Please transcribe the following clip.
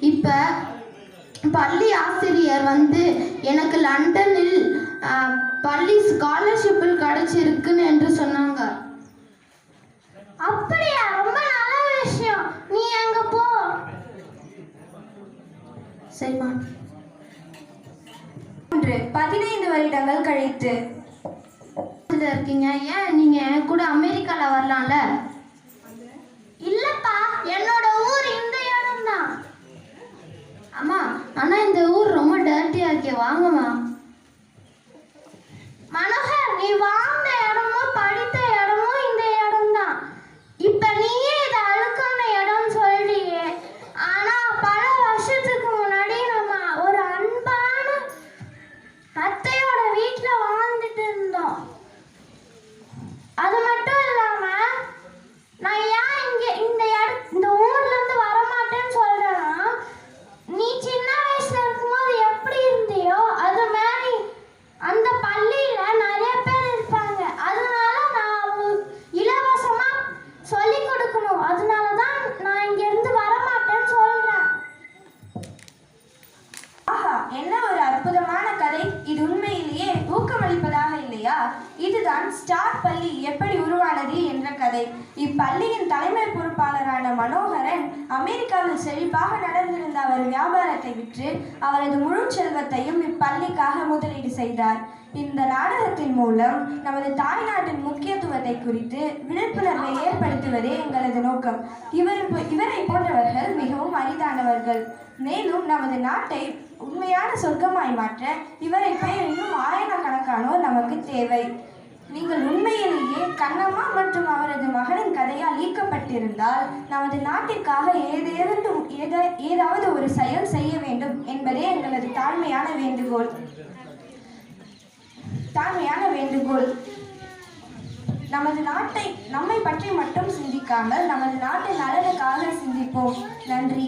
இப்போ பள்ளி ஆசிரியர் வந்து எனக்கு லண்டனில் பள்ளி ஸ்காலர்ஷிப்பில் கிடைச்சிருக்குன்னு என்று சொன்னாங்க. அப்படியா? ரொம்ப நல்ல விஷயம். நீ அங்க போ. சரிம்மா. மூன்று பதினைந்து வருடங்கள் கழித்து. இருக்கீங்க. ஏன்? நீங்க கூட அமெரிக்கால வரலாம்ல? அம்மா ஆனால் இந்த ஊர் ரொம்ப டேர்ட்டியாக இருக்கே வாங்கம்மா. உண்மையிலேயே இல்லையா? இதுதான் ஸ்டார் பள்ளி எப்படி உருவானது என்ற கதை. இப்பள்ளியின் தலைமை பொறுப்பாளரான மனோகரன் அமெரிக்காவில் செழிப்பாக நடந்திருந்த அவர் வியாபாரத்தை விற்று அவரது முழு செல்வத்தையும் இப்பள்ளிக்காக முதலீடு செய்தார். இந்த நாடகத்தின் மூலம் நமது தாய்நாட்டின் முக்கியத்துவத்தை குறித்து விழிப்புணர்வை ஏற்படுத்துவதே எங்களது நோக்கம். இவர் இவரை போன்றவர்கள் மிகவும் அரிதானவர்கள். மேலும் நமது நாட்டை உண்மையான சொர்க்கமாய் மாற்ற இவரை பெயர் இன்னும் ஆயிரக்கணக்கானோர் நமக்கு தேவை. நீங்கள் உண்மையிலேயே கண்ணம்மா மற்றும் அவரது மகனின் கதையால் ஈர்க்கப்பட்டிருந்தால் நமது நாட்டிற்காக ஏதேனும் ஏதாவது ஒரு செயல் செய்ய வேண்டும் என்பதே எங்களது தாழ்மையான வேண்டுகோள். தாழ்மையான வேண்டுகோள். நமது நாட்டை நம்மை பற்றி மட்டும் சிந்திக்காமல் நமது நாட்டின் நலனுக்காக சிந்திப்போம். நன்றி.